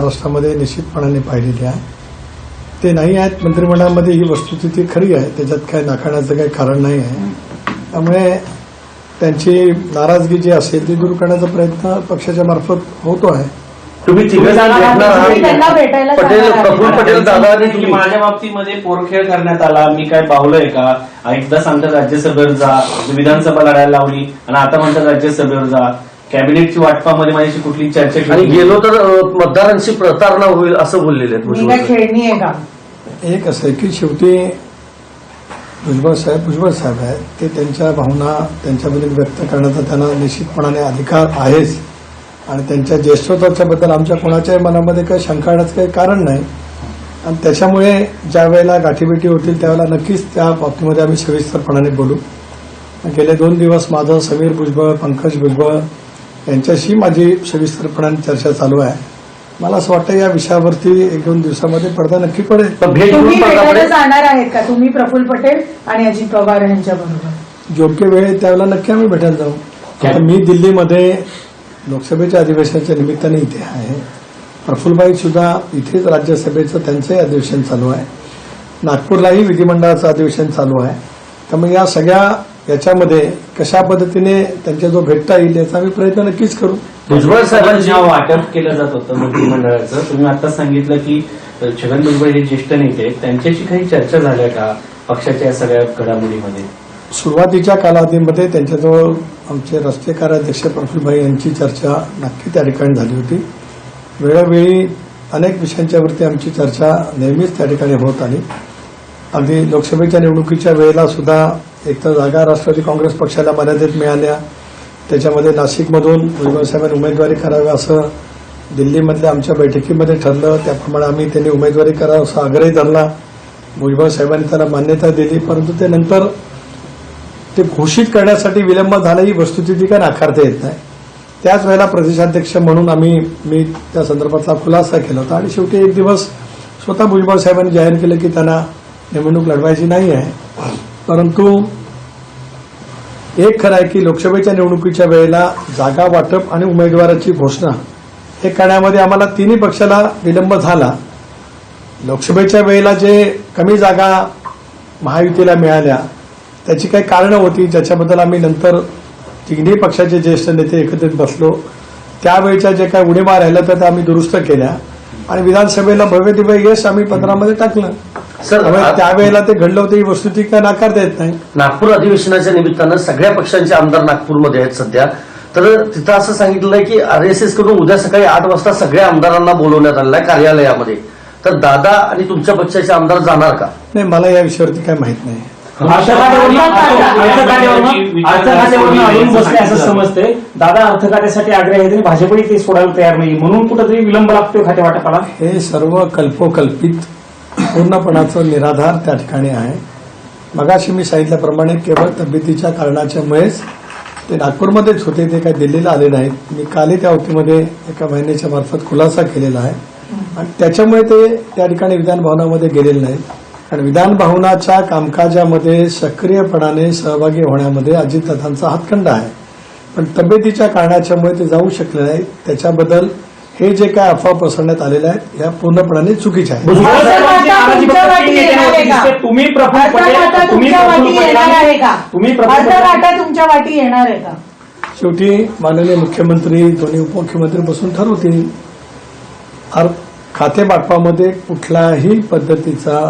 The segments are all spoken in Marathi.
महाराष्ट्रामध्ये निश्चितपणाने पाहिलेली आहे. ते नाही आहेत मंत्रिमंडळामध्ये ही वस्तुस्थिती खरी आहे. त्याच्यात काय नाकारण्याचं काही कारण नाही आहे. त्यामुळे त्यांची नाराजगी जी असेल ती दूर करण्याचा प्रयत्न पक्षाच्या मार्फत होतो आहे. तुम्ही पटेल. प्रफुल्ल पटेल दादा माझ्या बाबतीमध्ये पोरखेळ करण्यात आला. मी काय बाहुलंय का? एकदा सांगतात राज्यसभेवर जा. विधानसभा लढायला लावली. आणि आता म्हणतात राज्यसभेवर जा. कॅबिनेटची वाटपामध्ये माझ्याशी कुठली चर्चा आणि केली गेलो तर अ, मतदारांची प्रतारणा होईल असं बोललेले आहेत मी भुजबळ काय साहेब. खेळणी आहे का? एक असं आहे की शेवटी भुजबळ साहेब भुजबळ साहेब आहेत. ते त्यांच्या भावना त्यांच्याबद्दल व्यक्त करण्याचा त्यांना निश्चितपणाने अधिकार आहेच. आणि त्यांच्या ज्येष्ठत्वाच्या बद्दल आमच्या कोणाच्याही मनामध्ये काही शंका येण्याचं काही कारण नाही. आणि त्याच्यामुळे ज्या वेळेला गाठीभेटी होतील त्यावेळेला नक्कीच त्या बाबतीमध्ये आम्ही सविस्तरपणाने बोलू. गेले दोन दिवस माझं समीर भुजबळ पंकज भुजबळ यांच्याशी माझी सविस्तरपणाने चर्चा चालू आहे. मला असं वाटतं या विषयावरती एक दोन दिवसामध्ये पडदा नक्की पडेल. तुम्ही भेटायला जाणार आहेत का? तुम्ही प्रफुल्ल पटेल आणि अजित पवार यांच्या बरोबर. योग्य वेळ त्यावेळेला नक्की आम्ही भेटायला जाऊ. आता मी दिल्लीमध्ये लोकसभेच्या अधिवेशनाच्या निमित्ताने इथे आहे. प्रफुल्लबाई सुद्धा इथेच राज्यसभेचं त्यांचंही अधिवेशन चालू आहे. नागपूरलाही विधिमंडळाचं अधिवेशन चालू आहे. त्यामुळे या सगळ्या याच्यामध्ये कशा पद्धतीने त्यांच्या जो भेटता येईल याचा आम्ही प्रयत्न नक्कीच करू. भुजबळ साहेबांची जेव्हा वाटप केलं जात होतं मंत्रिमंडळाचं तुम्ही आता सांगितलं की छगन भुजबळ हे ज्येष्ठ नेते. त्यांच्याशी काही चर्चा झाल्या का पक्षाच्या या सगळ्या घडामोडीमध्ये? सुरुवातीच्या कालावधीमध्ये त्यांच्याजवळ आमचे राष्ट्रीय कार्याध्यक्ष प्रफुल्लभाई यांची चर्चा नक्की त्या ठिकाणी झाली होती. वेळोवेळी अनेक विषयांच्यावरती आमची चर्चा नेहमीच त्या ठिकाणी होत आली. अगदी लोकसभेच्या निवडणुकीच्या वेळेला सुद्धा एक तर जागा राष्ट्रवादी काँग्रेस पक्षाला मर्यादित मिळाल्या. त्याच्यामध्ये नाशिकमधून भुजबळ साहेबांनी उमेदवारी करावी असं दिल्लीमधल्या आमच्या बैठकीमध्ये ठरलं. त्याप्रमाणे आम्ही त्यांनी उमेदवारी करावं असा आग्रही धरला. भुजबळ साहेबांनी त्याला मान्यता दिली परंतु ते नंतर ते घोषित करण्यासाठी विलंब झाला. ही वस्तुस्थिती काय नाकारता येत नाही. त्याच वेळेला प्रदेशाध्यक्ष म्हणून आम्ही मी त्या संदर्भातला खुलासा केला होता. आणि शेवटी एक दिवस स्वतः भुजबळ साहेबांनी जाहीर केलं की त्यांना निवडणूक लढवायची नाही आहे परंतु एक खरं आहे की लोकसभेच्या निवडणुकीच्या वेळेला जागा वाटप आणि उमेदवाराची घोषणा हे करण्यामध्ये आम्हाला तिन्ही पक्षाला विलंब झाला. लोकसभेच्या वेळेला जे कमी जागा महायुतीला मिळाल्या त्याची काही कारणं होती ज्याच्याबद्दल आम्ही नंतर तिन्ही पक्षाचे ज्येष्ठ नेते एकत्रित बसलो. त्यावेळच्या जे काही उडीमा राहिल्या तर त्या आम्ही दुरुस्त केल्या. आणि विधानसभेला भव्य दिव्य यश आम्ही पंधरामध्ये टाकलं. सर त्यावेळेला ते घडलं होतं ही वस्तुस्थिती काय नाकारता येत नाही? नागपूर अधिवेशनाच्या निमित्तानं सगळ्या पक्षांचे आमदार नागपूरमध्ये आहेत सध्या. तर तिथं असं सांगितलं आहे की आरएसएसकडून उद्या सकाळी आठ वाजता सगळ्या आमदारांना बोलवण्यात आलेलं आहे कार्यालयामध्ये. तर दादा आणि तुमच्या पक्षाचे आमदार जाणार का? नाही मला या विषयावरती काय माहीत नाही. अर्थखात्यावरून अडून बसले असं समजते दादा अर्थखात्यासाठी आग्रह आहे भाजपही ते सोडायला तयार नाही म्हणून कुठेतरी विलंब लागतोय खाते वाटपाला हे सर्व कल्पोकल्पित पूर्णपणाचं निराधार त्या ठिकाणी आहे. मगाशी मी सांगितल्याप्रमाणे केवळ तब्येतीच्या कारणाच्यामुळेच ते नागपूरमध्येच होते ते काही दिल्लीला आले नाहीत. मी कालही त्या वतीमध्ये एका महिन्याच्या मार्फत खुलासा केलेला आहे. आणि त्याच्यामुळे ते त्या ठिकाणी विधान भवनामध्ये गेलेले नाहीत. आणि विधान भवनाच्या कामकाजामध्ये सक्रियपणाने सहभागी होण्यामध्ये अजितदादांचा हातखंड आहे. पण तब्येतीच्या कारणाच्यामुळे ते जाऊ शकले नाहीत. त्याच्याबद्दल हे जे काय अफवा पसरण्यात आलेल्या आहेत या पूर्णपणाने चुकीच्या आहेत? तुम्ही तुमच्या वाटी येणार आहे का? शेवटी माननीय मुख्यमंत्री दोन्ही उपमुख्यमंत्री बसून ठरवतील. खाते वाटपामध्ये कुठल्याही पद्धतीचा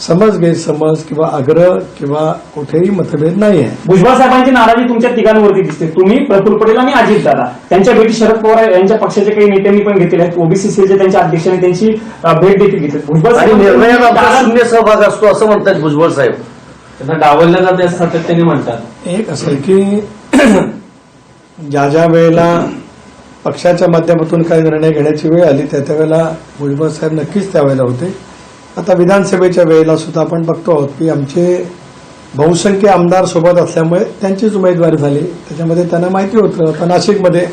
समज गैरसमज किंवा आग्रह किंवा कुठेही मतभेद नाही आहे भुजबळ साहेबांची नाराजी तुमच्या तिघांवरती दिसते. तुम्ही प्रफुल्ल पटेल आणि अजित दादा. त्यांच्या भेटी शरद पवार यांच्या पक्षाच्या काही नेत्यांनी पण घेतलेल्या आहेत. ओबीसी सेलच्या त्यांच्या अध्यक्षांनी त्यांची भेट देखील घेतली. भुजबळ दादा- शून्य सहभाग असतो असं म्हणतात भुजबळ साहेब. त्यांना डावललं जाते असं सातत्याने म्हणतात? एक असं आहे की ज्या ज्या वेळेला पक्षाच्या माध्यमातून काही निर्णय घेण्याची वेळ आली त्या त्या वेळेला भुजबळ साहेब नक्कीच त्यावेळेला होते. आता विधानसभेच्या वेळेला सुद्धा आपण बघतो आहोत की आमचे बहुसंख्य आमदार सोबत असल्यामुळे त्यांचीच उमेदवारी झाली. त्याच्यामध्ये त्यांना माहिती होतं. आता नाशिकमध्ये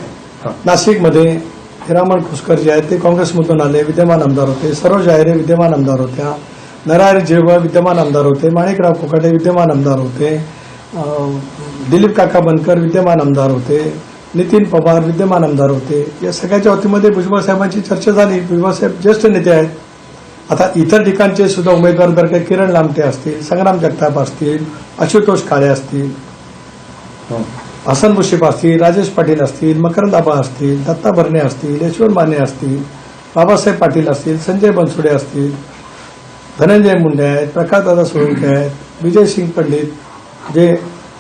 नाशिकमध्ये हिरामण खुसकर जे आहेत ते काँग्रेसमधून आले विद्यमान आमदार होते. सरोज आयरे विद्यमान आमदार होत्या. नरहरी झिरवळ विद्यमान आमदार होते. माणिकराव कोकाटे विद्यमान आमदार होते. दिलीप काका बनकर विद्यमान आमदार होते. नितीन पवार विद्यमान आमदार होते. या सगळ्याच्या वतीमध्ये भुजबळ साहेबांची चर्चा झाली. भुजबळ साहेब ज्येष्ठ नेते आहेत. आता इतर ठिकाणचे सुद्धा उमेदवार जर काही किरण लामटे असतील संग्राम जगताप असतील आशुतोष काळे असतील हसन मुशीफ असतील राजेश पाटील असतील मकरंद आबा असतील दत्ता भरणे असतील यशवंत माने असतील बाबासाहेब पाटील असतील संजय बनसुडे असतील धनंजय मुंडे आहेत प्रकाशदादा सोळंके आहेत विजय सिंग पंडित जे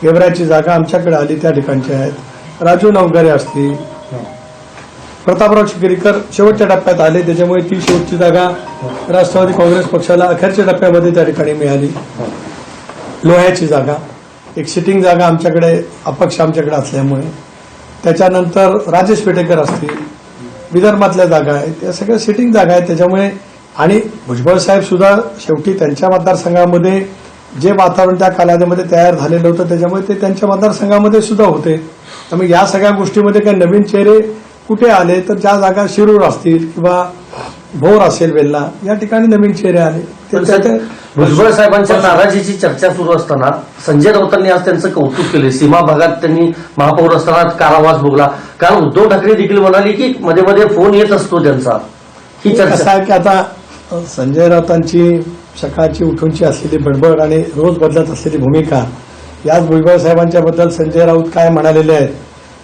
गेवराची जागा आमच्याकडे आली त्या ठिकाणचे आहेत राजू नवगरे असतील प्रतापराव चिखलीकर शेवटच्या टप्प्यात आले. त्याच्यामुळे ती शेवटची जागा राष्ट्रवादी काँग्रेस पक्षाला अखेरच्या टप्प्यामध्ये त्या ठिकाणी मिळाली. लोह्याची जागा. एक सिटिंग जागा आमच्याकडे अपक्ष आमच्याकडे असल्यामुळे. त्याच्यानंतर राजेश पेटेकर असतील. विदर्भातल्या जागा आहेत. या सगळ्या सिटिंग जागा आहेत. त्याच्यामुळे आणि भुजबळ साहेब सुद्धा शेवटी त्यांच्या मतदारसंघामध्ये जे वातावरण त्या कालावधीमध्ये तयार झालेलं होतं त्याच्यामुळे ते त्यांच्या मतदारसंघामध्ये सुद्धा होते. त्यामुळे या सगळ्या गोष्टीमध्ये काही नवीन चेहरे कुठे आले तर ज्या जागा शिरूर असतील किंवा भोर असेल वेल्ला या ठिकाणी नवीन चेहरे आले. भुजबळ साहेबांच्या नाराजीची चर्चा सुरू असताना संजय राऊतांनी आज त्यांचं कौतुक केले सीमा भागात त्यांनी महापौर असताना कारावास भोगला. कारण उद्धव ठाकरे देखील म्हणाले की मध्ये मध्ये फोन येत असतो त्यांचा. ही चर्चा आहे की आता संजय राऊतांची सकाळची उठूनची असलेली बडबड आणि रोज बदलत असलेली भूमिका याच भुजबळ साहेबांच्या बद्दल संजय राऊत काय म्हणालेले आहेत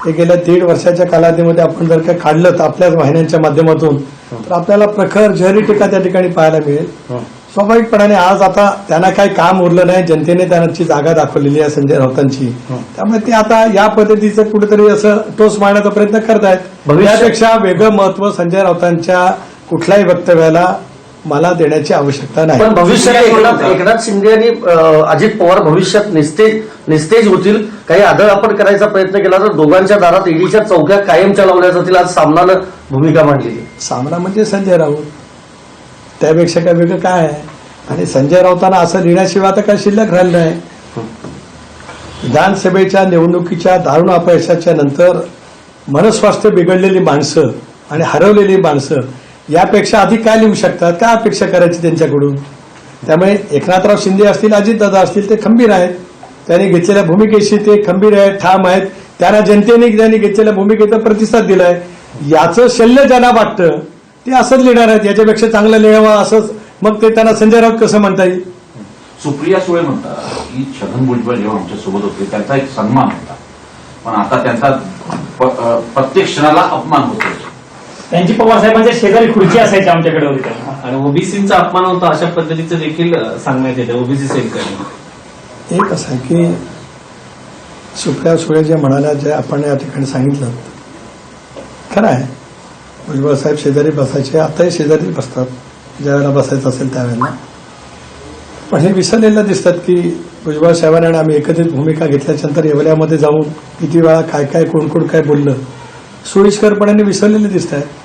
ते गेल्या दीड वर्षाच्या कालावधीमध्ये आपण जर का काढलं तर आपल्याच वाहिन्यांच्या माध्यमातून तर आपल्याला प्रखर जहरी टीका त्या ठिकाणी पाहायला मिळेल. स्वाभाविकपणाने आज आता त्यांना काही काम उरलं नाही जनतेने त्यांची जागा दाखवलेली आहे संजय राऊतांची. त्यामुळे ते आता या पद्धतीचं कुठेतरी असं टोस मारण्याचा प्रयत्न करतायत. भविष्य- त्यापेक्षा वेगळं महत्त्व संजय राऊतांच्या कुठल्याही वक्तव्याला मला देण्याची आवश्यकता नाही. पण भविष्यात एकनाथ शिंदे आणि अजित पवार भविष्यात निस्तेज निस्तेज होतील. काही आदळआपड करायचा प्रयत्न केला तर दोघांच्या दारात ईडीच्या चौक्या कायमच्या लावल्या जातील आज सामनानं भूमिका मांडली सामना म्हणजे संजय राऊत. त्यापेक्षा काय वेगळं काय आहे? आणि संजय राऊतांना असं लिहिण्याशिवाय आता काय शिल्लक राहिलं नाही. विधानसभेच्या निवडणुकीच्या दारुण अपयशाच्या नंतर मनस्वास्थ्य बिघडलेली माणसं आणि हरवलेली माणसं यापेक्षा अधिक काय लिहू शकतात? काय अपेक्षा करायची त्यांच्याकडून? त्यामुळे एकनाथराव शिंदे असतील अजितदादा असतील ते खंबीर आहेत. त्यांनी घेतलेल्या भूमिकेशी ते खंबीर आहेत ठाम आहेत. त्यांना जनतेने त्यांनी घेतलेल्या भूमिकेचा प्रतिसाद दिलाय. याचं शल्य ज्यांना वाटतं ते असंच लिहिणार आहेत. याच्यापेक्षा चांगलं लिहावं असंच मग ते त्यांना संजय राऊत कसं म्हणता येईल? सुप्रिया सुळे म्हणतात की छगन भुजबळ जेव्हा आमच्यासोबत होते त्यांचा एक सन्मान होता. पण आता त्यांचा प्रत्येक क्षणाला अपमान होतो त्यांची पवार साहेबांच्या शेजारी खुर्ची असायची आमच्याकडे होती. आणि ओबीसीचा अपमान होता अशा पद्धतीचं देखील सांगण्यात येतं ओबीसी सेलकडे. एक असं आहे की सुप्रिया सुळे जे म्हणाल्या जे आपण या ठिकाणी सांगितलं खरं आहे. भुजबळ साहेब शेजारी बसायचे आताही शेजारी बसतात. ज्या वेळेला बसायचं असेल त्यावेळेला. पण हे विसरलेलं दिसतात की भुजबळ साहेबांनी आणि आम्ही एकत्रित भूमिका घेतल्याच्यानंतर येवल्यामध्ये जाऊन किती वेळा काय काय कोण कोण काय बोललं. सोयीस्करपणाने विसरलेले दिसत आहेत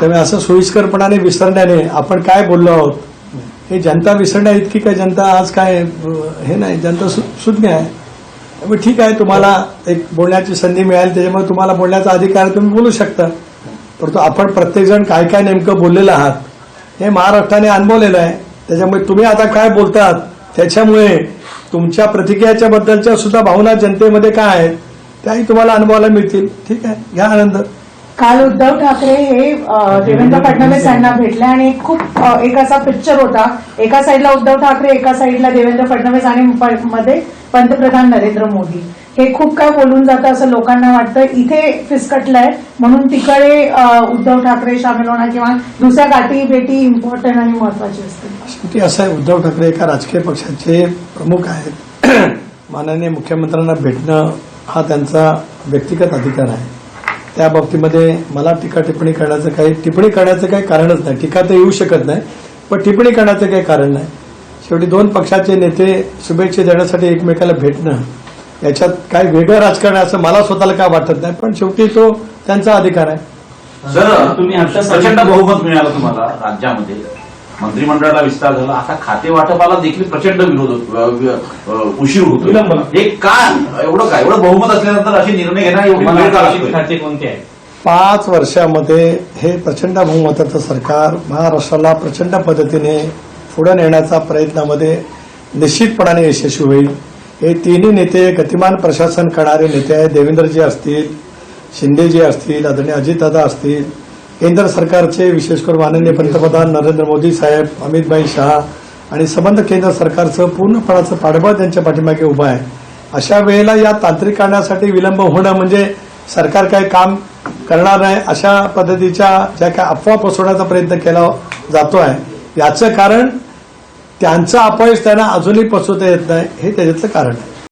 त्यामुळे असं सोयीस्करपणाने विसरण्याने आपण काय बोललो आहोत? हे जनता विसरण्या इतकी काय जनता आज काय हे नाही जनता सु- सुज्ञ आहे. त्यामुळे ठीक आहे तुम्हाला एक बोलण्याची संधी मिळाली त्याच्यामुळे तुम्हाला बोलण्याचा अधिकार तुम्ही बोलू शकता. परंतु आपण प्रत्येकजण काय काय नेमकं बोललेलं आहात हे महाराष्ट्राने अनुभवलेलं आहे. त्याच्यामुळे तुम्ही आता काय बोलतात त्याच्यामुळे तुमच्या प्रतिक्रियाच्या बद्दलच्या सुद्धा भावना जनतेमध्ये काय आहेत त्याही तुम्हाला अनुभवायला मिळतील. ठीक आहे घ्या आनंद. काल उद्धव ठाकरे हे देवेंद्र फडणवीस यांना भेटले आणि खूप एक असा पिक्चर होता. एका साईडला उद्धव ठाकरे एका साईडला देवेंद्र फडणवीस आणि मध्ये पंतप्रधान नरेंद्र मोदी. हे खूप काय बोलून जातं असं लोकांना वाटतं. इथे फिसकटलंय. म्हणून तिकडे उद्धव ठाकरे सामील होणार किंवा दुसऱ्या गाठी भेटी इम्पॉर्टंट आणि महत्वाची असते असं आहे. उद्धव ठाकरे एका राजकीय पक्षाचे प्रमुख आहेत. माननीय मुख्यमंत्र्यांना भेटणं हा त्यांचा व्यक्तिगत अधिकार आहे. त्या बाबतीमध्ये मला टीका टिप्पणी करण्याचं काही टिप्पणी करण्याचं काही कारणच नाही. टीका तर येऊ शकत नाही पण टिप्पणी करण्याचं काही कारण नाही. शेवटी दोन पक्षाचे नेते शुभेच्छा देण्यासाठी एकमेकाला भेटणं याच्यात काही वेगळं राजकारण आहे असं मला स्वतःला काय वाटत नाही पण शेवटी तो त्यांचा अधिकार आहे. जर तुम्ही आता प्रचंड बहुमत मिळालं तुम्हाला राज्यामध्ये. मंत्रिमंडळाला विस्तार झाला. आता खाते वाटपाला देखील प्रचंड विरोध उशीर होतो. हे का एवढं काय? एवढं बहुमत असल्यानंतर असे निर्णय घेणार? खाते कोणते आहेत? पाच वर्षामध्ये हे प्रचंड बहुमताचं सरकार महाराष्ट्राला प्रचंड पद्धतीने पुढे नेण्याचा प्रयत्नामध्ये निश्चितपणाने यशस्वी होईल. हे तिन्ही नेते गतिमान प्रशासन करणारे नेते आहेत. देवेंद्रजी असतील शिंदेजी असतील आदरणीय अजितदादा असतील केंद्र सरकारचे विशेष करून माननीय पंतप्रधान नरेंद्र मोदी साहेब अमितभाई शहा आणि संबंध केंद्र सरकारचं पूर्णपणाचं पाठबळ त्यांच्या पाठीमागे उभं आहे. अशा वेळेला या तांत्रिक कारणासाठी विलंब होणं म्हणजे सरकार काही काम करणार नाही अशा पद्धतीच्या ज्या काही अफवा पसरवण्याचा प्रयत्न केला जातो आहे. याचं कारण त्यांचं अपयश त्यांना अजूनही पसरवता येत नाही हे त्याच्यातलं कारण आहे.